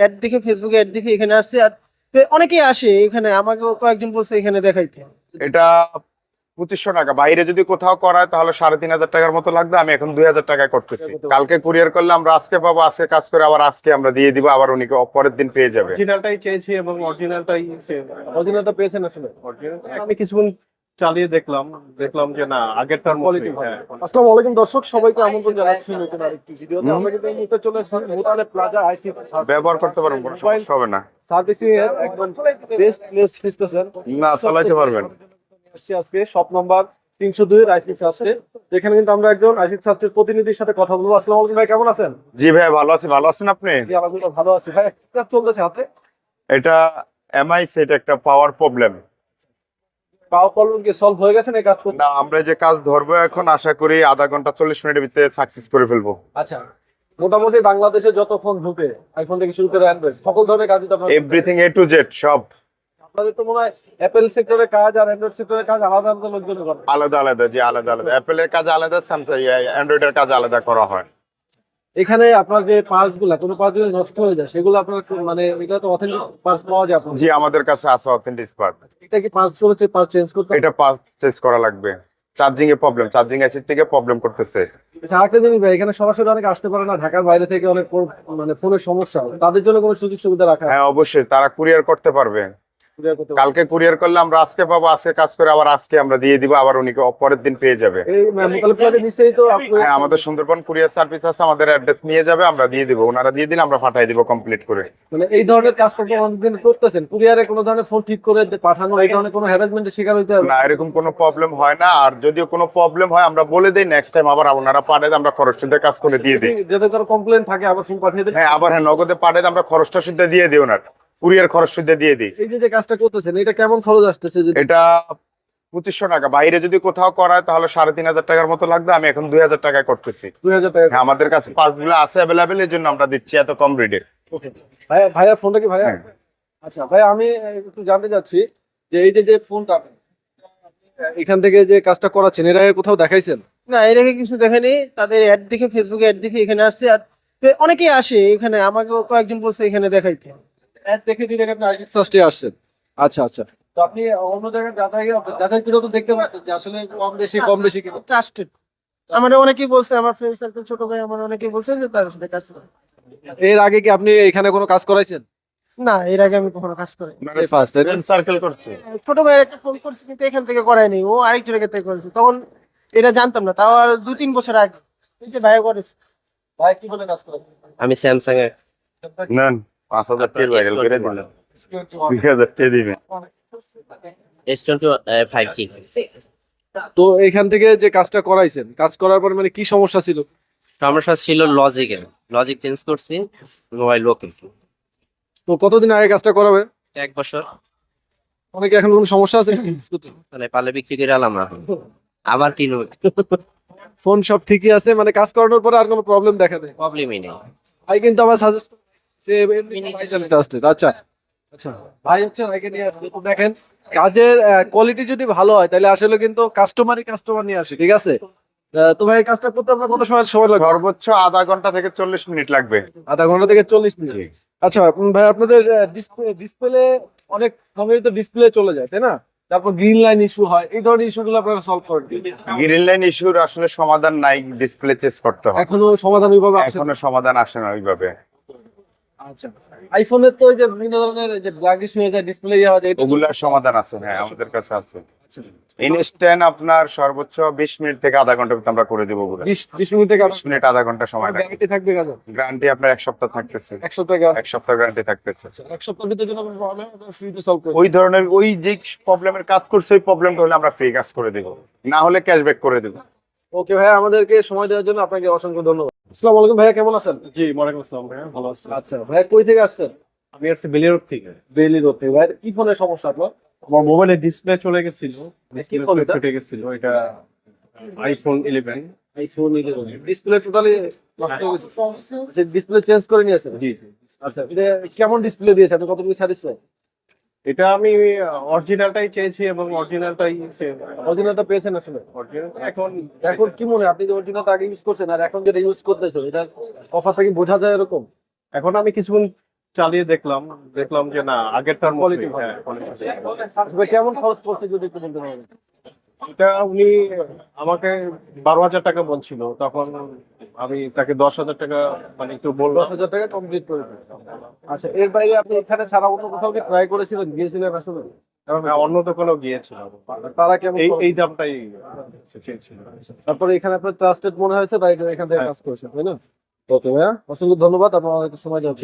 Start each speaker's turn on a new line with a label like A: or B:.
A: Add দেখে ফেসবুকে add দেখে এখানে আসছে আর অনেকেই আসে এখানে আমাকে কয়েকজন বলছে এখানে দেখাইতে।
B: এটা পঁচিশশো টাকা। বাইরে যদি কোথাও করায় তাহলে সাড়ে তিন হাজার টাকার মতো লাগবে আমি এখন দুই হাজার টাকায় করতেছি। কালকে কুরিয়ার করলে আমরা আজকে পাবো আজকে কাজ করে আবার আজকে আমরা দিয়ে দিব আবার উনি পরের দিন পেয়ে যাবে।
C: অরিজিনালটাই চেয়েছি এবং অরিজিনালটাই অরিজিনালটা পেয়েছেন আসলে? আমি কিছুক্ষণ চালিয়ে দেখলাম দেখলাম যে না আগেরটার কোয়ালিটি হ্যাঁ
D: আসসালামু আলাইকুম দর্শক সবাইকে আমন্ত্রণ জানাচ্ছি নতুন আরেকটি ভিডিওতে। আমরা কিন্তু এই মুহূর্তে চলে এসেছি মোতালে প্লাজা
B: ব্যবহার করতে পারবেন কোনো সমস্যা হবে না।
D: সার্ভিসিং এর একদম বেস্ট প্লেস খুঁজতেছেন।
B: না চালাইতে পারবেন।
D: আজকে শপ নাম্বার তিনশো দুই আইফিক্স ফার্স্টে যেখানে কিন্তু আমরা একজন আইফিক্স ফার্স্টের প্রতিনিধির সাথে কথা বলব। আসসালামু আলাইকুম ভাই কেমন আছেন?
B: জি ভাই ভালো আছি ভালো আছেন আপনি?
D: জি আলহামদুলিল্লাহ ভালো আছি। ভাই কি চলতেছে হাতে।
B: এটা এমআই সেট একটা পাওয়ার প্রবলেম
D: পাওয়ার প্রবলেম কি সলভ হয়ে গেছে না কাজ করতে
B: না আমরা যে কাজ ধরবো এখন আশা করি আধা ঘণ্টা চল্লিশ মিনিটের ভিতরে সাকসেস করে ফেলব।
D: আচ্ছা মোটামুটি বাংলাদেশে যত ফোন ঢুকে আইফোন থেকে শুরু করে অ্যান্ড্রয়েড সকল ধরনের কাজই তো আপনারা
B: এভরিথিং এ টু জেড সব।
D: আপনাদের তো মনে হয় অ্যাপেল সেক্টরের কাজ আর অ্যান্ড্রয়েড সেক্টরের কাজ আলাদা আলাদা লোকজন করে
B: আলাদা আলাদা জি আলাদা আলাদা। অ্যাপেলের কাজ আলাদা স্যামসাং অ্যান্ড্রয়েডের কাজ আলাদা করা হয়।
D: এখানে আপনার যে পার্টসগুলা কোনো পার্টস যদি নষ্ট হয়ে যায় সেগুলো আপনার মানে এটা তো অথেন্টিক পার্টস পাওয়া যায় আপনার
B: জি আমাদের কাছে আছে অথেন্টিক পার্ট
D: এটা কি পার্টস করেছে পার্টস চেঞ্জ করতে এটা
B: এটা চেঞ্জ করা লাগবে। চার্জিং এ প্রবলেম চার্জিং এসিড থেকে প্রবলেম করতেছে।
D: আচ্ছা আরেকটা জিনিস ভাই এখানে সরাসরি অনেক আসতে পারে না ঢাকার বাইরে থেকে অনেক মানে ফোনের সমস্যা তাদের জন্য কোনো সুযোগ সুবিধা রাখা হ্যাঁ
B: অবশ্যই তারা কুরিয়ার করতে পারবে। কালকে কুরিয়ার করলে আমরা আজকে পাবো আজকে কাজ করে আবার আজকে আমরা দিয়ে দিব আবার উনি পরের দিন পেয়ে যাবে। হ্যাঁ আমাদের সুন্দরবন কুরিয়ার সার্ভিস আছে আমাদের অ্যাড্রেস নিয়ে যাবে আমরা দিয়ে দিব। ওনারা দিয়ে দিলে আমরা পাঠিয়ে দিব কমপ্লিট করে।
D: মানে এই ধরনের কাজ অনেকদিন করতেছেন কুরিয়ারে কোনো ধরনের ফোন ঠিক করে পাঠানো এই ধরনের কোনো হ্যারাসমেন্টের শিকার হইতে হবে?
B: না এরকম কোনো প্রবলেম হয় না আর যদিও কোনো প্রবলেম হয় আমরা বলে দিই নেক্সট টাইম আবার ওনারা পাঠায় আমরা খরচ সুদ্ধে কাজ করে দিয়ে দিই।
D: যদি কারও কমপ্লেন থাকে আবার ফোন পাঠিয়ে দেন।
B: হ্যাঁ আবার হ্যাঁ নগদে পাঠায় আমরা খরচটা সুদ্ধে দিয়ে দিই ওনার। কুরিয়ার খরচ সুদ্ধে দিয়ে দিই।
D: এই যে যে কাজটা করতেছেন এটা কেমন খরচ আসতেছে
B: এটা পঁচিশশো টাকা। বাইরে যদি কোথাও করায় তাহলে সাড়ে তিন হাজার টাকার মতো লাগবে। আমি এখন দুই হাজার টাকায় করতেছি।
D: দুই হাজার টাকা
B: হ্যাঁ আমাদের কাছে পাঁচগুলো আছে অ্যাভেলেবেল এর জন্য আমরা দিচ্ছি এত কম রেটে
D: ভাইয়া ভাইয়া ফোনটা কি ভাইয়া?
B: হ্যাঁ।
D: আচ্ছা ভাই আমি একটু জানতে চাচ্ছি যে এই যে যে ফোনটা এখান থেকে যে কাজটা করাচ্ছেন এর আগে কোথাও দেখাইছেন?
A: না এর আগে কিছু দেখেনি তাদের অ্যাড দেখে ফেসবুকে অ্যাড দেখে এখানে আসছে। আর অনেকেই আসে এখানে। আমাকেও কয়েকজন বলছে এখানে দেখাইতে।
D: দেখে দিলে আপনি আইডি ফার্স্টে আসছেন। আচ্ছা আচ্ছা। তো আপনি অন্য জায়গায় যাচাই যাচাই করে তো দেখতে পাচ্ছেন? যে আসলে কম বেশি কম বেশি কিনা
A: ট্রাস্টেড আমার অনেকেই বলছে আমার ফ্রেন্ড সার্কেল ছোট ভাই আমার অনেকেই বলছে যে তার সাথে কাজ করে।
D: এর আগে কি আপনি এখানে কোনো কাজ করাইছেন?
A: না এর আগে আমি কখনো কাজ করি
D: এই ফার্স্ট
B: সার্কেল করছে।
A: ছোট ভাইয়ের একটা ফোন করছে কিন্তু এখান থেকে করায়নি ও আরেকজনের থেকে করেছে। তখন এটা জানতাম না তাও আর দু তিন বছর আগে। এই যে ভাইয়া করেছে।
D: ভাই কি বলে কাজ করেন
E: আমি স্যামসাং এর।
B: নেন। পাঁচ হাজার টাকা ভাইরাল করে দিলাম দুই হাজার টাকা দিবেন
E: এস টোয়েন্টি ফাইভ জি
D: তো এখান থেকে যে কাজটা করাইছেন কাজ করার পর মানে কি সমস্যা ছিল?
E: সমস্যা ছিল লজিকের লজিক চেঞ্জ করছি মোবাইল ওকে
D: তো কতদিন আগে কাজটা করাবে?
E: এক বছর।
D: অনেকে এখন কোনো সমস্যা আছে?
E: মানে পালে বিক্রি করে আলাম না আবার কিনব।
D: ফোন সব ঠিকই আছে মানে কাজ করানোর পরে আর কোনো প্রবলেম দেখা নেই।
E: প্রবলেমই নেই।
D: ভাই কিন্তু আমার সাজেস্ট আচ্ছা। আচ্ছা ভাই হচ্ছে ভাইকে নিয়ে আসছে। তো দেখেন কাজের কোয়ালিটি যদি ভালো হয় তাহলে আসলে কিন্তু কাস্টমারই কাস্টমার নিয়ে আসে ঠিক আছে? তো ভাই কাজটা করতে আপনার কত সময় সময় লাগবে?
B: সর্বোচ্চ আধা ঘণ্টা থেকে চল্লিশ মিনিট লাগবে।
D: আধা ঘণ্টা থেকে চল্লিশ মিনিট। আচ্ছা ভাই আপনাদের ডিসপ্লে ডিসপ্লে অনেক সময় তো ডিসপ্লে চলে যায় তাই না? তারপর গ্রিন লাইন ইস্যু হয় এই ধরনের ইস্যুগুলো আপনারা সলভ করেন।
B: গ্রিন লাইন ইস্যুর আসলে সমাধান নাই ডিসপ্লে চেঞ্জ করতে হয়।
D: এখনও সমাধান ওইভাবে
B: এখনও সমাধান আসে না ওইভাবে।
D: আচ্ছা। আইফোনের তো ওই যে বিভিন্ন ধরনের যে ইস্যু হয়ে যায় ডিসপ্লে ইয়ে হয়ে যায়
B: ওগুলার সমাধান আছে হ্যাঁ আমাদের কাছে আছে। ইনস্ট্যান্ট আপনার সর্বোচ্চ বিশ মিনিট থেকে আধা ঘণ্টার ভিতরে আমরা করে দেবো ওগুলো।
D: বিশ বিশ মিনিট থেকে
B: বিশ মিনিট আধা ঘণ্টা সময় লাগবে।
D: গ্যারান্টি থাকবে কাজে?
B: গ্যারান্টি আপনার এক সপ্তাহ থাকতেছে।
D: একশো টাকা
B: এক সপ্তাহ গ্যারান্টি থাকতেছে।
D: এক সপ্তাহের ভিতরে যদি প্রবলেম ফ্রিতে সলভ করে
B: ওই ধরনের ওই যে প্রবলেমের কাজ করছে ওই প্রবলেমটা হলে আমরা ফ্রি কাজ করে দেব। না হলে ক্যাশব্যাক করে দেব।
D: ওকে ভাই আমাদেরকে সময় দেওয়ার জন্য আপনাকে অসংখ্য ধন্যবাদ। আসসালামু আলাইকুম ভাইয়া কেমন আছেন?
C: জি ওয়ালাইকুম আসসালাম ভাইয়া ভালো আছি।
D: আচ্ছা ভাইয়া কই থেকে আসছেন?
C: আমি আসছি বেলিয়ারোড থেকে।
D: বেলি রোড থেকে। ভাই কি ফোনের সমস্যা আপনার?
C: আমার মোবাইলের ডিসপ্লে চলে গেছিল। ডিসপ্লে
D: এটা?
C: ফেটে গেছিল এটা iPhone eleven
D: iPhone display totally নষ্ট হয়ে গেছে। আচ্ছা ডিসপ্লে চেঞ্জ করে নিয়েছেন?
C: জি
D: আচ্ছা এটা কেমন ডিসপ্লে দিয়েছে? আপনি কতটুকু স্যাটিসফাই
C: এটা আমি অরিজিনালটাই চেয়েছি এবং অরিজিনালটাই
D: অরিজিনালটা পেয়েছেন আসলে? এখন এখন কি মনে হয়? আপনি যে অরিজিনালটা আগে ইউজ করছেন আর এখন যেটা ইউজ করতেছেন এটা অফারটা কি বোঝা যায় এরকম?
C: এখন আমি কিছুক্ষণ চালিয়ে দেখলাম দেখলাম যে না আগেরটার
D: Quality
C: মতোই
D: ভালো।
C: হ্যাঁ।
D: আচ্ছা কেমন খরচ পড়ছে যদি একটু বলতে পারেন?
C: এটা উনি আমাকে বারো হাজার টাকা বলছিল তখন আমি তাকে দশ হাজার টাকা মানে একটু
D: দশ হাজার টাকা কমপ্লিট করে। আচ্ছা এর বাইরে আপনি এখানে ছাড়া অন্য কোথাও কি ট্রাই করেছিলেন? গিয়েছিলেন আসলে?
C: অন্য দোকানেও গিয়েছিলাম।
D: তারা কেমন
C: এই এই দামটাই চেয়েছিল।
D: তারপরে এখানে আপনার ট্রাস্টেড মনে হয়েছে তাই এখান থেকে কাজ করেছেন তাই না? ওকে ভাইয়া অসংখ্য ধন্যবাদ আপনার অনেক সময় দেওয়া।